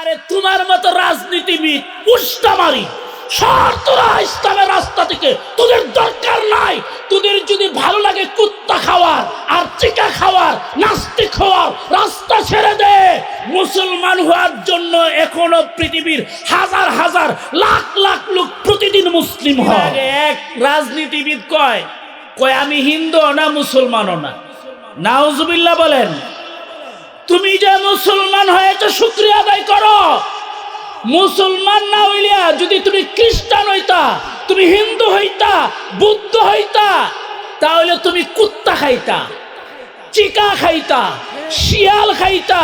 আরে তোমার মতো রাজনীতিবিদ, উষ্টামারি। সর তোরা ইসলামের রাস্তা থেকে। তোদের দরকার নাই। তোদের যদি ভালো লাগে কুত্তা খাওয়ার আর চিকা খাওয়ার, নাস্তিক হওয়ার, রাস্তা ছেড়ে দে। মুসলমান হওয়ার জন্য এখনও পৃথিবীর হাজার হাজার লাখ লাখ লোক প্রতিদিন মুসলিম হয়। এক রাজনীতিবিদ কয় কয় আমি হিন্দু না মুসলমানও না। নাউজুবিল্লাহ বলেন তুমি যে মুসলমান হয়েছে, শুক্রিয়া আদায় করো। মুসলমান না হইলিয়া যদি তুমি খ্রিস্টান হইতা, তুমি হিন্দু হইতা, বুদ্ধ হইতা, তাহলে তুমি কুত্তা খাইতা, চিকা খাইতা, শিয়াল খাইতা,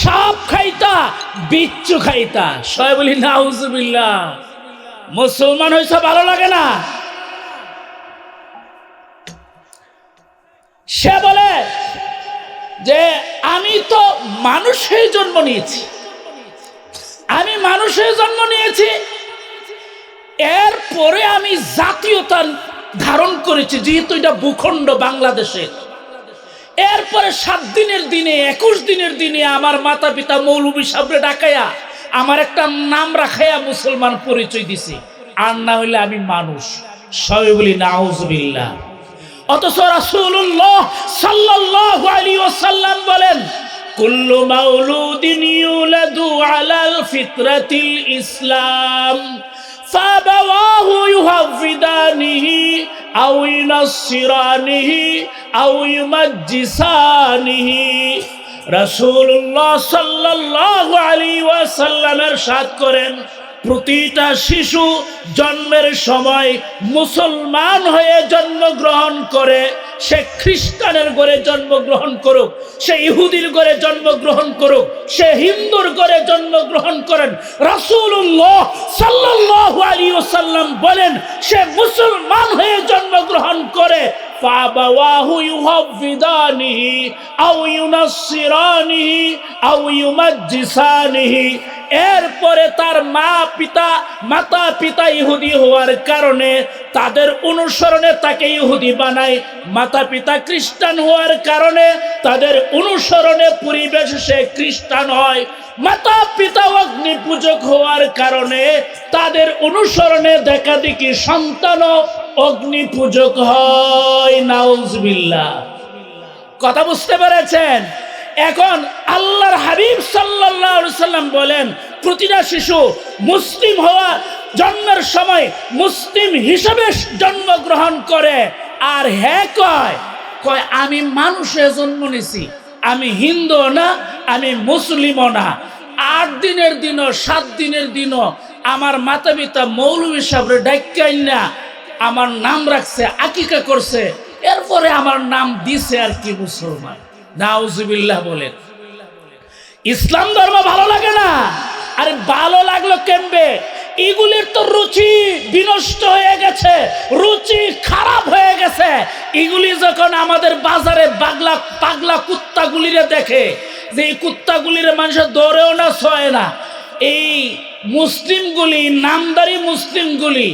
সাপ খাইতা, বিচ্ছু খাইতা। সবাই বলি, নাউজুবিল্লাহ। মুসলমান হয়েছে ভালো লাগে না? সে বলে যে আমি তো মানুষের জন্ম নিয়েছি। আমি মানুষের জন্ম নিয়েছি। এরপরে আমি জাতীয়তা ধারণ করেছি, যেহেতু এটা ভূখণ্ড বাংলাদেশে এরপরে সাত দিনের দিনে, একুশ দিনের দিনে আমার মাতা পিতা মৌলবী সাবরে ডাকাইয়া আমার একটা নাম রাখাইয়া মুসলমান পরিচয় দিছি। আর না হইলে আমি মানুষ। সবাই বলি, নাউজবিল্লাহ। অথচ রাসূলুল্লাহ সাল্লাল্লাহু আলাইহি ওয়াসাল্লাম বলেন কুল্লু মাউলুদিন ইউলাদু আলাল ফিতরাতিল ইসলাম فأبواه يهودانه أو ينصرانه أو يمجسانه রাসূলুল্লাহ সাল্লাল্লাহু আলাইহি ওয়াসাল্লামের সাথ করেন প্রতিটা শিশু জন্মের সময় মুসলমান হয়ে জন্মগ্রহণ করে সে খ্রিস্টানের ঘরে জন্মগ্রহণ করুক সে ইহুদির ঘরে জন্মগ্রহণ করুক সে হিন্দুর ঘরে জন্মগ্রহণ করেন রাসূলুল্লাহ সাল্লাল্লাহু আলাইহি ওয়াসাল্লাম বলেন সে মুসলমান হয়ে জন্মগ্রহণ করে فأبواه يهودانه أو ينصرانه أو يمجسانه এরপরে তার মা পিতা, মাতা পিতা ইহুদি হওয়ার কারণে তাদের অনুসরণে তাকে ইহুদি বানায়। মাতা পিতা খ্রিস্টান হওয়ার কারণে তাদের অনুসরণে পরিবেশ সে খ্রিস্টান হয়। মাতা পিতা অগ্নি পূজক হওয়ার কারণে তাদের অনুসরণে দেখা দেখি সন্তানও অগ্নি পূজক হয়। নাউজবিল্লাহ। কথা বুঝতে পেরেছেন? এখন আল্লাহর হাবিব আলাইহি সাল্লাম বলেন, প্রতিটা শিশু মুসলিম হওয়া জন্মের সময় মুসলিম হিসেবে জন্মগ্রহণ করে। আর হ্যাঁ কয় কয়, আমি মানুষে জন্ম নিছি, আমি হিন্দু না, আমি মুসলিমও না। আট দিনের দিনও, সাত দিনের দিনও আমার মাতা পিতা মৌলবী সাহেবের ডাক্কাই না আমার নাম রাখছে, আকিকা করছে, এরপরে আমার নাম দিছে আর কি মুসলমান। নাউজুবিল্লাহ বলেন ইসলাম ধর্ম ভালো লাগে না? আরে ভালো লাগল কেমবে এগুলির তো রুচি বিনষ্ট হয়ে গেছে, রুচি খারাপ হয়ে গেছে। এগুলি যখন আমাদের বাজারে বাগলা পাগলা কুত্তাগুলিরে দেখে যে এই কুত্তাগুলির মানুষের দৌড়েও না ছয় না, এই মুসলিমগুলি, নামদারি মুসলিমগুলি,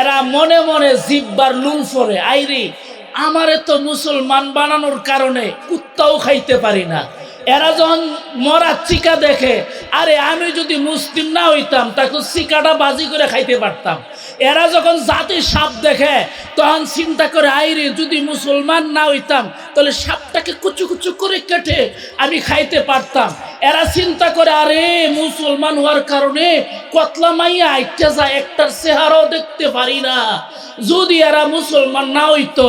এরা মনে মনে জিব্বার লুম ফরে আইরি আমারে তো মুসলমান বানানোর কারণে কুত্তাও খাইতে পারি না। এরা যখন মরা চিকা দেখে, আরে আমি যদি মুসলিম না হইতাম তাকে চিকাটা বাজি করে খাইতে পারতাম। এরা যখন জাতি সাপ দেখে, তখন চিন্তা করে, আইরে, যদি মুসলমান না হইতাম, তাহলে সাপটাকে কুচু কুচু করে কেটে আমি খাইতে পারতাম। এরা চিন্তা করে, আরে, মুসলমান হওয়ার কারণে কতলা মাইয়া আইটা যায়, একটার চেহারাও দেখতে পারি না। যদি এরা মুসলমান না হইতো,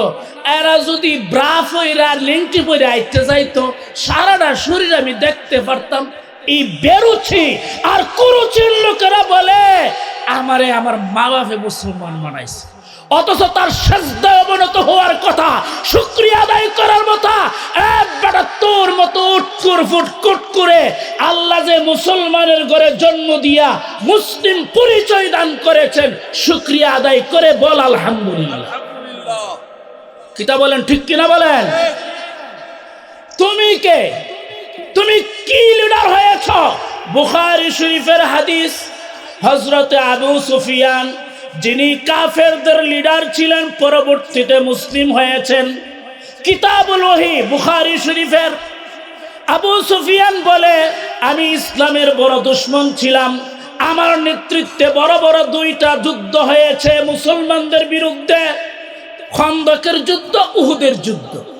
এরা যদি ব্রাফ হইরা লিংটি পরে আইতে যাইতো, সারাটা শরীর আমি দেখতে পারতাম। এই বেরুছি আর কুরুচির লোকেরা বলে আমারে আমার মা বাপে মুসলমান বানাইছে। অথচ তার সেজদা অবনত হওয়ার কথা শুক্রিয়া আদায় করার মতো এক বেটা তোর মতো উটকুর ফুটকুট করে আল্লাহ যে মুসলমানের ঘরে জন্ম দিয়া মুসলিম পরিচয় দান করেছেন শুক্রিয়া আদায় করে বল আলহামদুলিল্লাহ। কিতা বলেন ঠিক কিনা বলেন? তুমি কে? তুমি কি লিডার হয়েছ? বুখারি শরীফের হাদিস হজরতে আবু সুফিয়ান, যিনি কাফেরদের লিডার ছিলেন, পরবর্তীতে মুসলিম হয়েছেন। কিতাবুল ওহি, বুখারি শরীফের। আবু সুফিয়ান বলে, আমি ইসলামের বড় দুশ্মন ছিলাম। আমার নেতৃত্বে বড় বড় দুইটা যুদ্ধ হয়েছে মুসলমানদের বিরুদ্ধে। খন্দকের যুদ্ধ, উহুদের যুদ্ধ।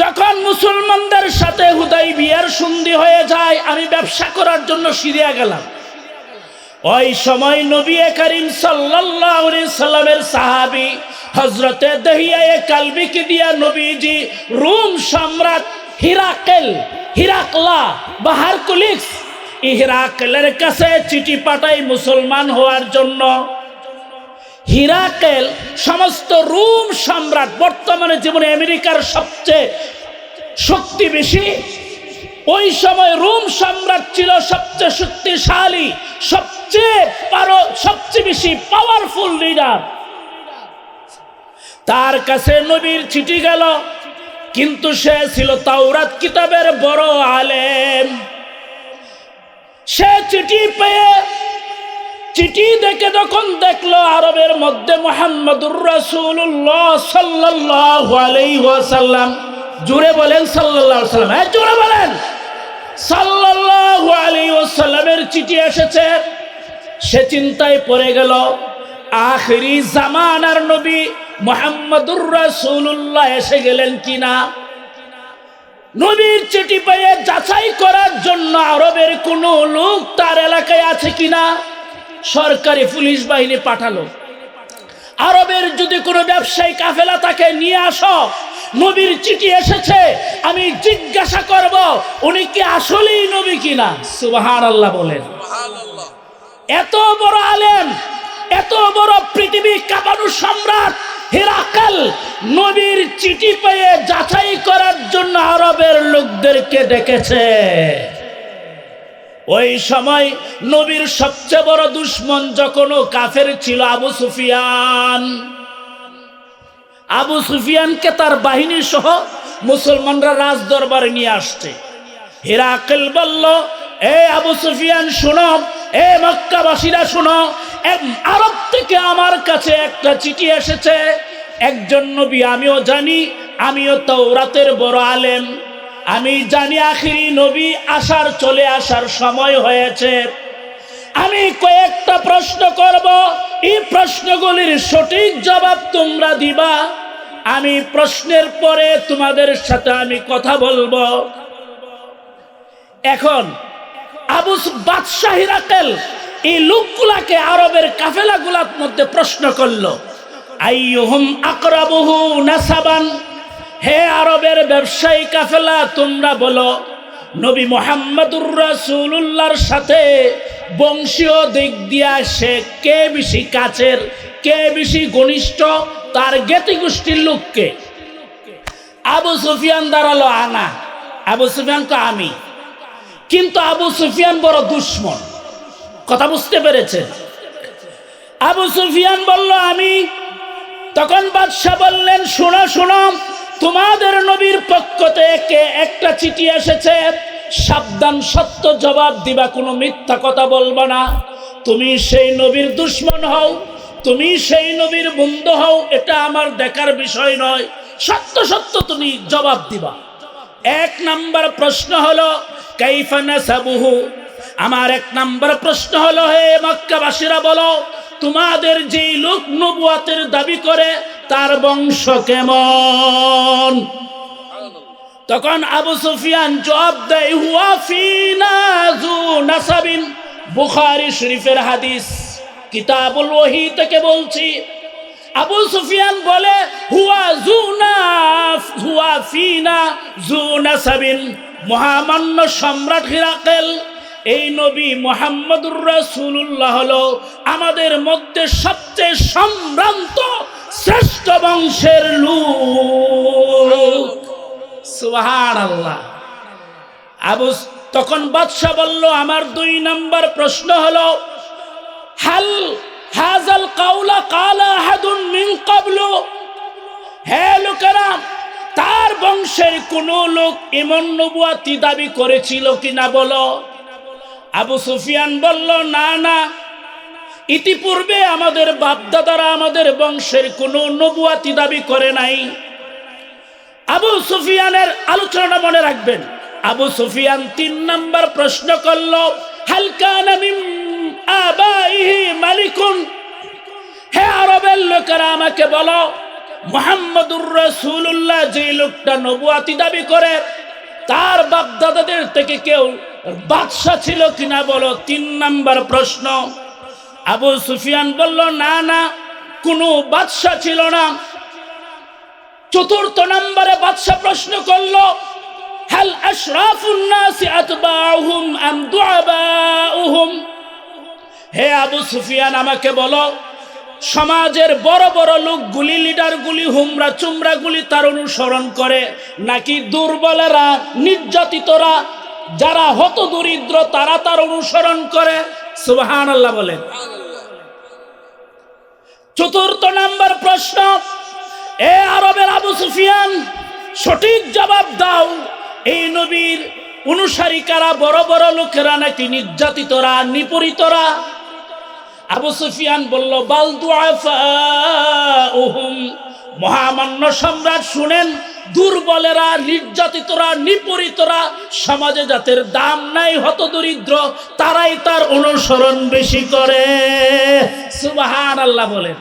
যখন মুসলমানদের সাথে হুদাই বিয়ার সন্ধি হয়ে যায়, আমি ব্যবসা করার জন্য সিরিয়া গেলাম। ওই সময় নবী করিম সাল্লামের সাহাবী হযরতে দহিয়ায়ে কালবিকে দিয়া নবীজি রুম সম্রাট হিরাকেল, হিরাকলা বা হারকুলিক্স এই হিরাকেলের কাছে চিঠি পাঠাই মুসলমান হওয়ার জন্য হিরাকেল সমস্ত রোম সম্রাট, বর্তমানে জীবনে আমেরিকার সবচেয়ে শক্তি বেশি। ওই সময় রোম সম্রাট ছিল সবচেয়ে শক্তিশালী, সবচেয়ে পারো, সবচেয়ে বেশি পাওয়ারফুল লিডার তার কাছে নবীর চিঠি গেল, কিন্তু সে ছিল তাওরাত কিতাবের বড় আলেম। সে চিঠি পেয়ে চিঠি দেখে যখন দেখল আরবের মধ্যে মোহাম্মদুর রাসূলুল্লাহ সাল্লাল্লাহু আলাইহি ওয়াসাল্লাম জুড়ে বলেন সাল্লাল্লাহু সাল্লাম হ্যাঁ জুড়ে বলেন। সাল্লাল্লাহু আলাইহি ওয়াসাল্লামের চিঠি এসেছে, সে চিন্তায় পড়ে গেল, আখেরি জামানার নবী মোহাম্মদুর রাসূলুল্লাহ এসে গেলেন কিনা? নবীর চিঠি পেয়ে যাচাই করার জন্য আরবের কোনো লোক তার এলাকায় আছে কিনা? সরকারি পুলিশ বাহিনী পাঠালো। আরবের যদি কোনো ব্যবসায়ী কাফেলা তাকে নিয়ে আসো, নবীর চিঠি এসেছে, আমি জিজ্ঞাসা করব, উনি কি আসলেই নবী কিনা? সুবাহান আল্লাহ বলেন। এত বড় আলেম, এত বড় পৃথিবী কাঁপানো সম্রাট হেরাকাল নবীর চিঠি পেয়ে যাচাই করার জন্য আরবের লোকদেরকে ডেকেছে। ওই সময় নবীর সবচেয়ে বড় দুশ্মন যখন কাফের ছিল আবু সুফিয়ান। আবু সুফিয়ানকে তার বাহিনী সহ মুসলমানরা রাজ দরবারে নিয়ে আসছে। হিরাকেল বলল, এ আবু সুফিয়ান, শোনো, এ মক্কাবাসীরা শোনো আরব থেকে আমার কাছে একটা চিঠি এসেছে। একজন নবী, আমিও জানি, আমিও তৌরাতের বড় আলেম। আমি জানি আখিরি নবী আসার, চলে আসার সময় হয়েছে। আমি কয়েকটা প্রশ্ন করব। এই প্রশ্নগুলির সঠিক জবাব তোমরা দিবা। আমি প্রশ্নের পরে তোমাদের সাথে আমি কথা বলব। এখন, আবু বাদশাহ রাকেল এই লোকগুলাকে আরবের কাফেলাগুলার মধ্যে প্রশ্ন করল। আইয়ুহুম আকরাবুহু নাসাবান। হে আরবের ব্যবসায়ী কাফেলা, তোমরা বলো, নবী মোহাম্মদুর রাসূলুল্লাহর সাথে বংশীয় দিক দিয়া সে কে বেশি কাছের, কে বেশি ঘনিষ্ঠ, তার গেতি গোষ্ঠীর লোককে? আবু সুফিয়ান দাঁড়াল আনা। আবু সুফিয়ান তো আমি। কিন্তু আবু সুফিয়ান বড় দুশ্মন। কথা বুঝতে পেরেছে আবু সুফিয়ান বলল, আমি। তখন বাদশাহ বললেন, শোনো শোনো। তোমাদের নবীর পক্ষ থেকে একটা চিঠি এসেছে, সাবধান সত্য জবাব দিবা, কোনো মিথ্যা কথা বলবা না। তুমি সেই নবীর দুশ্মন হও, তুমি সেই নবীর বন্ধু হও, এটা আমার দেখার বিষয় নয়। সত্য সত্য তুমি জবাব দিবা। এক নাম্বার প্রশ্ন হলো কাইফানা সাবুহু আমার এক নাম্বার প্রশ্ন হলো, হে মক্কাবাসীরা বলো, তোমাদের যেই লোক নবুয়াতের দাবি করে তার বংশ কেমন? তখন আবু সুফিয়ান জবাব দেয়, হুয়া ফিনা নাসাবিন। বুখারী শরীফের হাদিস, কিতাবুল ওহী থেকে বলছি। আবু সুফিয়ান বলে, হুয়া জুনা হুয়া ফিনা জু নাসাবিন। মহামান্য সম্রাট হিরাকেল, এই নবী মোহাম্মদুর রাসূলুল্লাহ হলো আমাদের মধ্যে সবচেয়ে সম্ভ্রান্ত শ্রেষ্ঠ বংশের লোক। সুবহানাল্লাহ। আবু তখন বাদশাহ বলল, আমার দুই নাম্বার প্রশ্ন হলো, হাল হাজাল কাউলা কালা হাদুন মিন কাবলু? হে লোকেরা, তার বংশের কোন লোক এমন নবুয়াতি দাবি করেছিল কিনা বলো? আবু সুফিয়ান বলল, না না ইতিপূর্বে আমাদের বাপদাদারা আমাদের বংশের কোনো নবুয়াতি দাবি করে নাই। আবু সুফিয়ানের আলোচনা মনে রাখবেন। আবু সুফিয়ান তিন নাম্বার প্রশ্ন করল হালকা নামিম আবাইহি মালিকুন? হে আরবের লোকেরা আমাকে বলো, মোহাম্মদুর রসুল্লাহ যে লোকটা নবুয়াতি দাবি করে, তার বাপদাদাদের থেকে কেউ বাদশা ছিল কিনা বলো? তিন নাম্বার প্রশ্ন আবু সুফিয়ান বলল, না না, কোনো বাদশাহ ছিল না। চতুর্থ নম্বরে বাদশাহ প্রশ্ন করল, হাল আশরাফুন নাসি আতবাউহুম আম দুআবাউহুম? হে আবু সুফিয়ান, আমাকে বলো, সমাজের বড় বড় লোকগুলি, লিডারগুলি, হুমরা চুমরাগুলি তার অনুসরণ করে, নাকি দুর্বলেরা, নির্যাতিতরা, যারা হত দরিদ্র তারা তার অনুসরণ করে? সুবাহান আল্লাহ বলেন। চতুর্থ নাম্বার প্রশ্ন, এ আরবের আবু সুফিয়ান সঠিক জবাব দাও। এই নবীর অনুসারী কারা? বড় বড় লোকেরা নাকি নির্যাতিতরা নিপরিতরা আবু সুফিয়ান বলল বালদু মহামান্য সম্রাট শুনেন, দুর্বলেরা, নির্যাতিতরা নিপরিতরা সমাজে জাতের দাম নাই হত দরিদ্র তারাই তার অনুসরণ বেশি করে। সুবাহান আল্লাহ বলেন।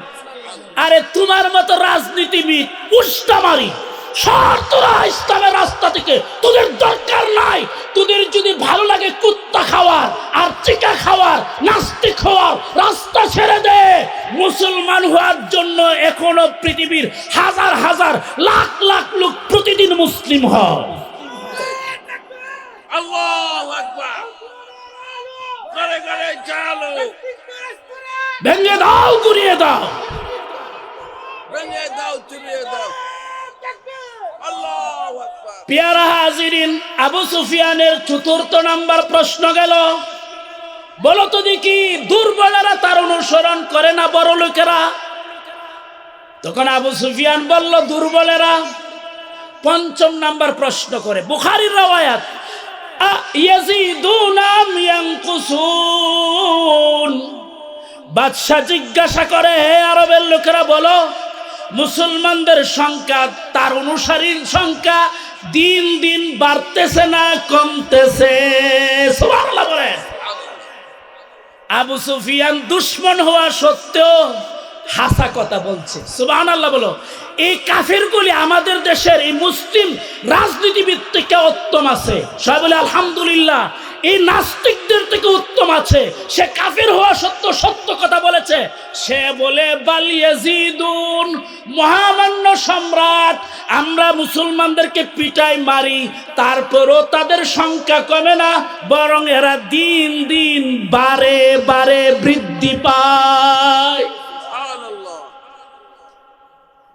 আরে তোমার মতো রাজনীতিবিদ উষ্টা মারি সর তোরা ইসলামের রাস্তা থেকে তোদের দরকার নাই। তোদের যদি ভালো লাগে কুত্তা খাওয়ার আর চিকা খাওয়ার নাস্তিক খাওয়ার রাস্তা ছেড়ে দে। মুসলমান হওয়ার জন্য এখনও পৃথিবীর হাজার হাজার লাখ লাখ লোক প্রতিদিন মুসলিম হয়। আল্লাহু আকবার। করে করে চালো ভেঙে দাও গুড়িয়ে দাও। ভেঙে দাও চুরিয়ে দাও। পেয়ারা হাজিরিন, আবু সুফিয়ানের চতুর্থ নাম্বার প্রশ্ন গেল, বলো তো দেখি, দুর্বলেরা তার অনুসরণ করে না বড় লোকেরা? তখন আবু সুফিয়ান বলল, দুর্বলেরা? পঞ্চম নাম্বার প্রশ্ন করে, বুখারির রাওয়ায়াত বাদশাহ জিজ্ঞাসা করে, হে আরবের লোকেরা, বলো মুসলমানদের সংখ্যা, তার অনুসারীর সংখ্যা দিন দিন বাড়তেছে না, কমতেছে। আবু সুফিয়ান দুশ্মন হওয়া সত্ত্বেও হাসা কথা বলছে। সুবাহান আল্লাহ বলো। এই কাফেরগুলি আমাদের দেশের এই মুসলিম রাজনীতিবিদ থেকে উত্তম আছে। সবাই বলে, আলহামদুলিল্লাহ। এই নাস্তিকদের থেকে উত্তম আছে। সে কাফের হওয়া সত্য সত্য কথা বলেছে। সে বলে বালিয়াজিদুন মহামান্য সম্রাট আমরা মুসলমানদেরকে পিটাই মারি তারপরও তাদের সংখ্যা কমে না বরং এরা দিন দিন বারে বারে বৃদ্ধি পায়।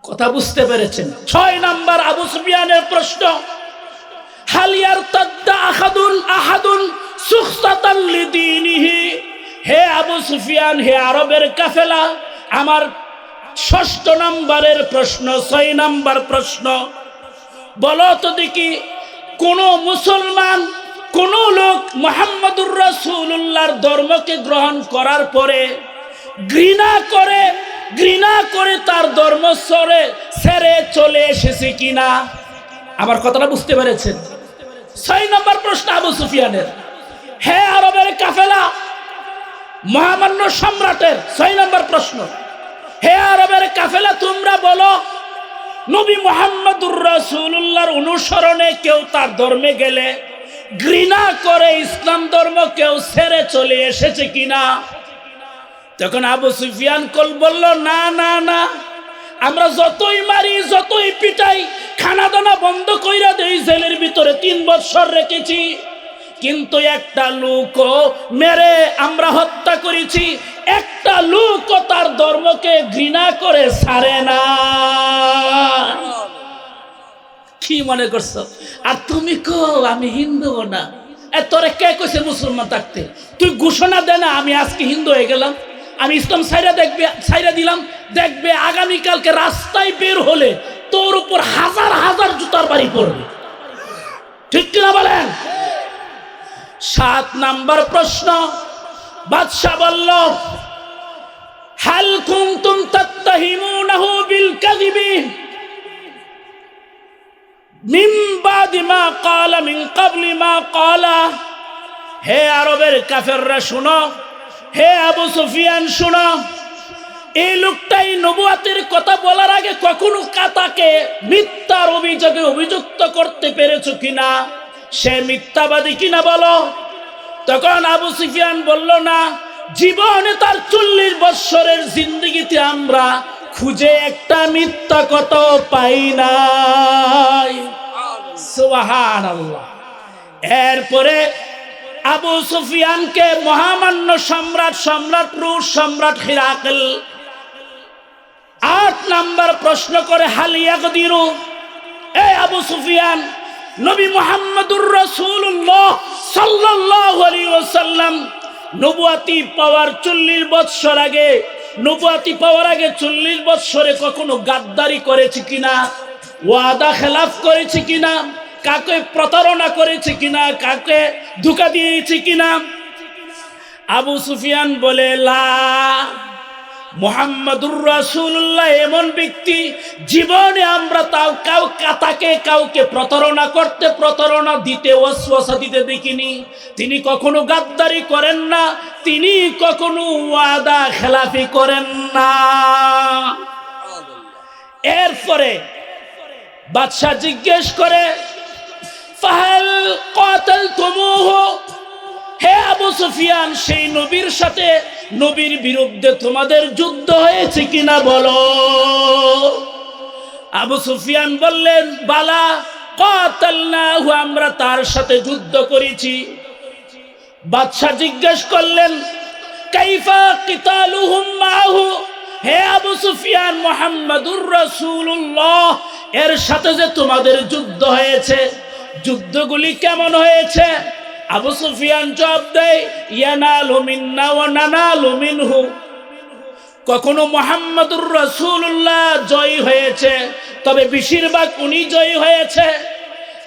কথা বুঝতে পেরেছেন। ছয় নাম্বার আবু সুফিয়ানের প্রশ্ন হালিয়ার তাদ্দা আহাদুন আহাদুন সুখসাতান লিদিনিহি। হে আবু সুফিয়ান, হে আরবের কাফেলা, আমার ষষ্ঠ নাম্বারের প্রশ্ন, ছয় নাম্বার প্রশ্ন। বলো তো দেখি, কোন মুসলমান, কোন লোক মোহাম্মদুর রাসূলুল্লাহর ধর্মকে গ্রহণ করার পরে ঘৃণা করে ঘৃণা করে তার ধর্ম সরে সেরে চলে এসেছে কিনা? আমার কথাটা বুঝতে পেরেছেন? ছয় নম্বর প্রশ্ন আবু সুফিয়ানের। হে আরবের কাফেলা, মহামান্য সম্রাটের ছয় নম্বর প্রশ্ন। হে আরবের কাফেলা, তোমরা বলো, নবী মোহাম্মদুর রাসূলুল্লাহর অনুসরণে কেউ তার ধর্মে গেলে ঘৃণা করে ইসলাম ধর্ম কেউ ছেড়ে চলে এসেছে কিনা? তখন আবু সুফিয়ান কল বলল, না না না। আমরা যতই মারি, যতই পিটাই খানা দানা বন্ধ কইরা দেই, জেলের ভিতরে তিন বছর রেখেছি। কিন্তু একটা লোক মেরে আমরা হত্যা করেছি। একটা লোকও তার ধর্মকে ঘৃণা করে ছাড়ে না। কি মনে করছ? আর তুমি কো আমি হিন্দু না। এ, তোরে কে কইছে মুসলমান থাকতে? তুই ঘোষণা দে না, আমি আজকে হিন্দু হয়ে গেলাম। আমি ইসলাম সাইরা দেখবে সাইরা দিলাম, দেখবে আগামীকালকে রাস্তায় বের হলে তোর উপর হাজার হাজার জুতার বাড়ি পড়বে। ঠিক কিনা বলেন? সাত নাম্বার প্রশ্ন, বাদশাহ বলল, হাল কুনতুম তাত্তাহিমুনাহু বিল কাযিবি? মিন বাদি মা ক্বালা মিন ক্বাবলি মা ক্বালা, হে আরবের কাফেররা, শুনো হে আবু সুফিয়ান, শুনো। এই লোকটাই নবুয়াতের কথা বলার আগে কখনো কাতাকে মিথ্যার অভিযোগে অভিযুক্ত করতে পেরেছ কিনা? সে মিথ্যাবাদী কিনা বলো? তখন আবু সুফিয়ান বলল, না, জীবনে তার চল্লিশ বৎসরের জিন্দগিতে আমরা খুঁজে একটা মিথ্যা কত পাই নাই। আল্লাহ এরপরে আবু সুফিয়ানকে মহামান্য সম্রাট সম্রাট রুশ, সম্রাট হিরাকল। আট নাম্বার প্রশ্ন করে হালিয়া গদিরু এ আবু সুফিয়ান, নবী মোহাম্মদুর রসুল্লাহ আলাইহি ওয়াসাল্লাম, নবুয়াতি পাওয়ার চল্লিশ বৎসর আগে, নবুয়াতি পাওয়ার আগে চল্লিশ বৎসরে কখনো গাদ্দারি করেছে কিনা? ওয়াদা খেলাফ করেছে কিনা? কাকে প্রতারণা করেছে কিনা, কাকে ধোকা দিয়েছে কিনা? আবু সুফিয়ান বলে, লা, মোহাম্মদুর রাসূলুল্লাহ এমন ব্যক্তি, জীবনে আমরা তাও কাউ তাকে কাউকে প্রতারণা করতে, প্রতারণা দিতে, ওয়াসওয়াসা দিতে দেখিনি। তিনি কখনো গাদ্দারি করেন না, তিনি কখনো ওয়াদা খেলাফি করেন না। এরপরে বাদশাহ জিজ্ঞেস করে ফাহাল কাতালতুমুহু হে আবু সুফিয়ান, সেই নবীর সাথে নবীর বিরুদ্ধে তোমাদের যুদ্ধ হয়েছে কিনা বলো। আবু সুফিয়ান বললেন, বালা কাতালনাহু আমরা তার সাথে যুদ্ধ করেছি। বাদশাহ জিজ্ঞেস করলেন, কাইফা কিতালুহুম মাহু? হে আবু সুফিয়ান, মোহাম্মদুর রাসূলুল্লাহ, এর সাথে যে তোমাদের যুদ্ধ হয়েছে যুদ্ধগুলি কেমন হয়েছে? আবু সুফিয়ান জবাব দেয় কখনো মোহাম্মদুর রাসূলুল্লাহ জয়ী হয়েছে, তবে বেশিরভাগ উনি জয়ী হয়েছে।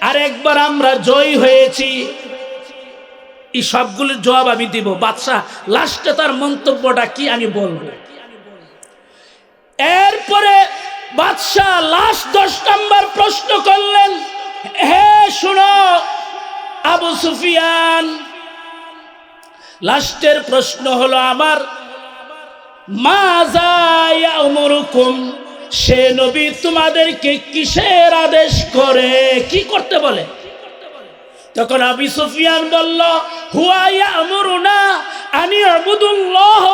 আর একবার আমরা জয়ী হয়েছি। এই সবগুলোর জবাব আমি দিব। বাদশাহ, লাস্টে তার মন্তব্যটা কি আমি বলব? এরপরে বাদশাহ লাস্ট দশ নম্বর প্রশ্ন করলেন হে, শুনো, আবু সুফিয়ান, লাস্টের প্রশ্ন হলো আমার সে নবী তোমাদেরকে কিসের আদেশ করে, কি করতে বলে? তখন আবি সুফিয়ান বলল, হুয়া ইয়ামুরুনা আনি আবুদুল্লাহ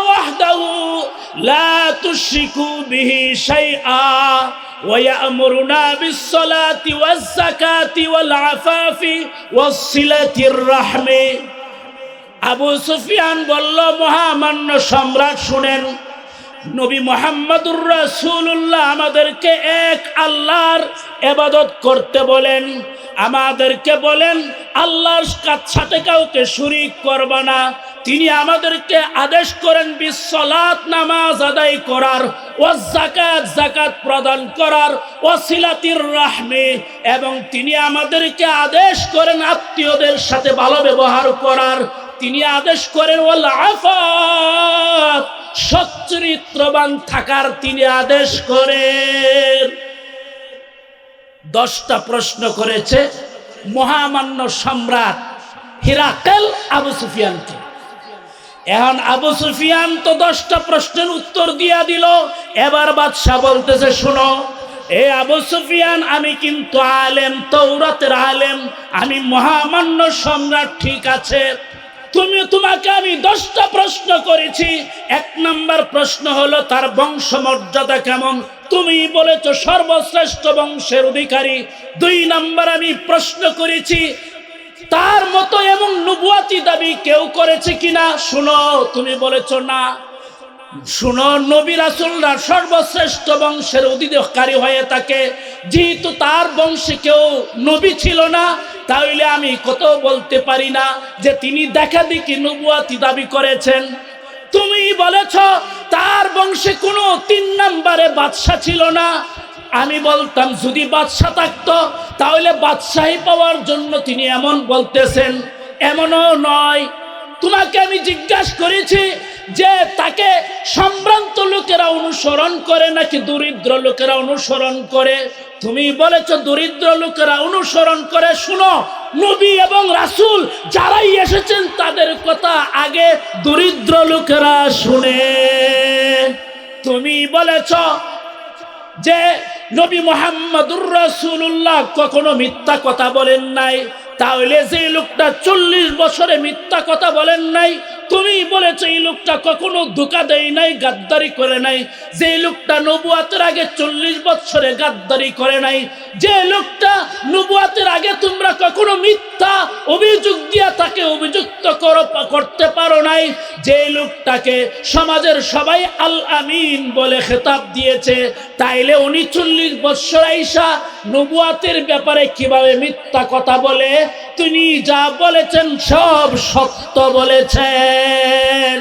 লা তুশরিকু বিহি শাইআ। ويأمرنا بالصلاة والزكاة والعفاف والصلة الرحم আবু সুফিয়ান বলল মহামান্য সম্রাট শুনেন নবী মোহাম্মদুর রাসূলুল্লাহ আমাদেরকে এক আল্লাহর এবাদত করতে বলেন। আমাদেরকে বলেন, আল্লাহর সাথে কাউকে শরিক করবা না। তিনি আমাদেরকে আদেশ করেন বিশ্বলাত নামাজ আদায় করার, ও জাকাত জাকাত প্রদান করার, ও সিলাতির রাহমে। এবং তিনি আমাদেরকে আদেশ করেন, আত্মীয়দের সাথে ভালো ব্যবহার করার। তিনি আদেশ করেন, ওয়াল আফাত। সচ্চরিত্রবান থাকার তিনি আদেশ করেন। দশটা প্রশ্ন করেছে, মহামান্য সম্রাট হিরাকেল আবু সুফিয়ানকে। এখন আবু সুফিয়ান তো দশটা প্রশ্নের উত্তর দিয়া দিল, এবার বাদশাহ বলতেছে, শুনো, এ আবু সুফিয়ান, আমি কিন্তু আলেম তৌরাতের আলেম, আমি মহামান্য সম্রাট, ঠিক আছে তুমি তোমাকে আমি দশটা প্রশ্ন করেছি। এক নাম্বার প্রশ্ন হলো, তার বংশমর্যাদা কেমন? তুমি বলেছ সর্বশ্রেষ্ঠ বংশের অধিকারী। দুই নাম্বার আমি প্রশ্ন করেছি, তার মতো এমন নবুয়াতি দাবি কেউ করেছে কিনা? শুনো, তুমি বলেছ না। শুনো, নবী রাসুলরা সর্বশ্রেষ্ঠ বংশের অধিকারী হয়ে থাকে। যেহেতু তার বংশে কেউ নবী ছিল না তাহলে আমি কত বলতে পারি না যে তিনি দেখা দেখি নবুয়াতি দাবি করেছেন। তুমি বলেছ, তার বংশে কোনো তিন নম্বরে বাদশা ছিল না। আমি বলতাম, যদি বাদশা থাকতো, তাহলে বাদশাহী পাওয়ার জন্য তিনি এমন বলতেছেন। এমনও নয়। তোমাকে আমি জিজ্ঞাসা করেছি যে তাকে সম্ভ্রান্ত লোকেরা অনুসরণ করে নাকি দরিদ্র লোকেরা অনুসরণ করে? তুমি বলেছ দরিদ্র লোকেরা অনুসরণ করে। শুনো, নবী এবং রাসূল যারাই এসেছেন তাদের কথা আগে দরিদ্র লোকেরা শুনে। তুমি বলেছ যে নবী মোহাম্মদুর রাসূলুল্লাহ কখনো মিথ্যা কথা বলেন নাই। তাহলে যে লোকটা চল্লিশ বছরে মিথ্যা কথা বলেন নাই। তুমি বলেছ এই লোকটা কখনো ধোকা দেয় নাই, গাদ্দারি করে নাই। যে লোকটা নবুয়াতের আগে চল্লিশ বছরে গাদ্দারি করে নাই, যে লোকটা নবুয়াতের আগে তোমরা কখনো মিথ্যা অভিযোগ দিয়া তাকে অভিযুক্ত করো, করতে পারো নাই। যে লোকটাকে সমাজের সবাই আল আমিন বলে খেতাব দিয়েছে, তাইলে উনি চল্লিশ বৎসর আইসা নবুয়াতের ব্যাপারে কীভাবে মিথ্যা কথা বলে? তিনি যা বলেছেন সব সত্য বলেছেন।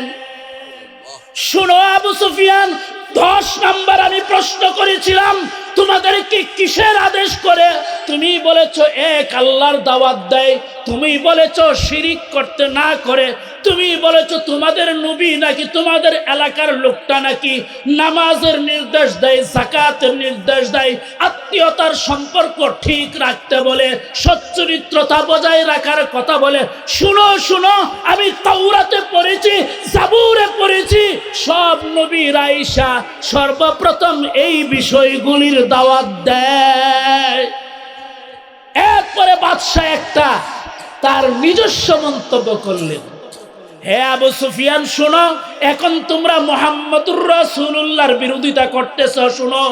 শুনো আবু সুফিয়ান, দশ নাম্বার আমি প্রশ্ন করেছিলাম তোমাদেরকে কিসের আদেশ করে? তুমি বলেছ, এক আল্লাহর দাওয়াত দেয়, তুমি বলেছ, শিরিক করতে না করে তুমি বলেছ তোমাদের নবী নাকি তোমাদের এলাকার লোকটা নাকি নামাজের নির্দেশ দেয় জাকাতের নির্দেশ দেয়, আত্মীয়তার সম্পর্ক ঠিক রাখতে বলে, সচ্চরিত্রতা বজায় রাখার কথা বলে। শুনো শুনো, আমি তাওরাতে পড়েছি, জাবুরে পড়েছি। সব নবী রাইসা সর্বপ্রথম এই বিষয়গুলির দাওয়াত দেয়। এরপরে বাদশাহ একটা তার নিজস্ব মন্তব্য করলেন। হে আবু সুফিয়ান, শোনো, এখন তোমরা মোহাম্মদুর রাসূলুল্লাহর বিরোধিতা করতেছ, শোনো।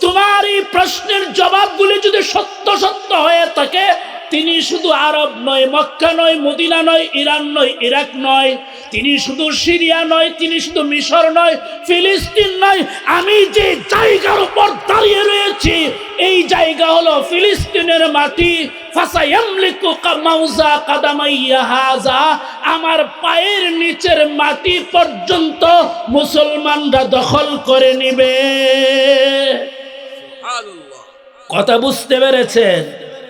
তোমার এই প্রশ্নের জবাবগুলি যদি সত্য সত্য হয়ে থাকে তিনি শুধু আরব নয় মক্কা নয় মদিনা নয় ইরান নয় ইরাক নয়। তিনি শুধু সিরিয়া নয় তিনি শুধু মিশর নয় ফিলিস্তিন নয়। আমি যে জায়গার উপর দাঁড়িয়ে রয়েছি এই জায়গা হলো ফিলিস্তিনের মাটি। আমার পায়ের নিচের মাটি পর্যন্ত মুসলমানরা দখল করে নিবে। কথা বুঝতে পেরেছেন?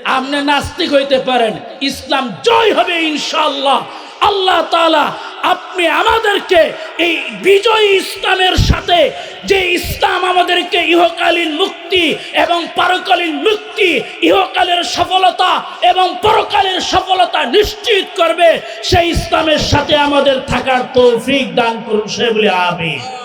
আপনি নাস্তিক হইতে পারেন। ইসলাম জয় হবে ইনশাল্লাহ আল্লাহ তাআলা আপনি আমাদেরকে এই বিজয়ী ইসলামের সাথে যে ইসলাম আমাদেরকে ইহকালীন মুক্তি এবং পারকালীন মুক্তি, ইহকালের সফলতা এবং পরকালের সফলতা নিশ্চিত করবে, সেই ইসলামের সাথে আমাদের থাকার তৌফিক দান করুন সে বলে, আমিন।